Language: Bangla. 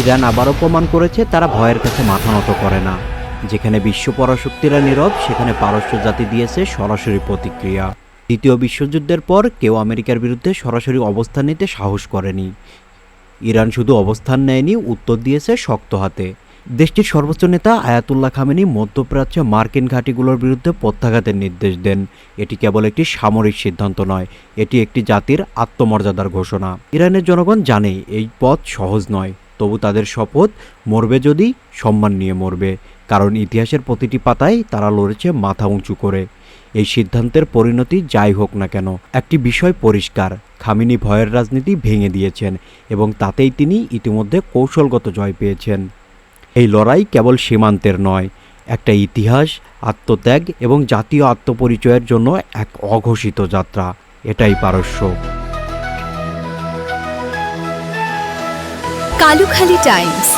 ইরান আবারও প্রমাণ করেছে তারা ভয়ের কাছে মাথা নত করে না। যেখানে বিশ্ব পরাশক্তিরা নীরব, সেখানে পারস্য জাতি দিয়েছে সরাসরি প্রতিক্রিয়া। দ্বিতীয় বিশ্বযুদ্ধের পর কেউ আমেরিকার বিরুদ্ধে সরাসরি অবস্থান নিতে সাহস করেনি। ইরান শুধু অবস্থান নেয়নি, উত্তর দিয়েছে শক্ত হাতে। দেশটির সর্বোচ্চ নেতা আয়াতুল্লাহ খামেনি মধ্যপ্রাচ্যে মার্কিন ঘাঁটিগুলোর বিরুদ্ধে প্রত্যাঘাতের নির্দেশ দেন। এটি কেবল একটি সামরিক সিদ্ধান্ত নয়, এটি একটি জাতির আত্মমর্যাদার ঘোষণা। ইরানের জনগণ জানে এই পথ সহজ নয়। তবু তাদের শপথ, মরবে যদি, সম্মান নিয়ে মরবে। কারণ ইতিহাসের প্রতিটি পাতায় তারা লড়েছে মাথা উঁচু করে। এই সিদ্ধান্তের পরিণতি যাই হোক না কেন, একটি বিষয় পরিষ্কার। খামিনি ভয়ের রাজনীতি ভেঙে দিয়েছেন এবং তাতেই তিনি ইতিমধ্যে কৌশলগত জয় পেয়েছেন। এই লড়াই কেবল সীমান্তের নয়, একটা ইতিহাস, আত্মত্যাগ এবং জাতীয় আত্মপরিচয়ের জন্য এক অঘোষিত যাত্রা। এটাই পারস্য। কালুখালী টাইমস।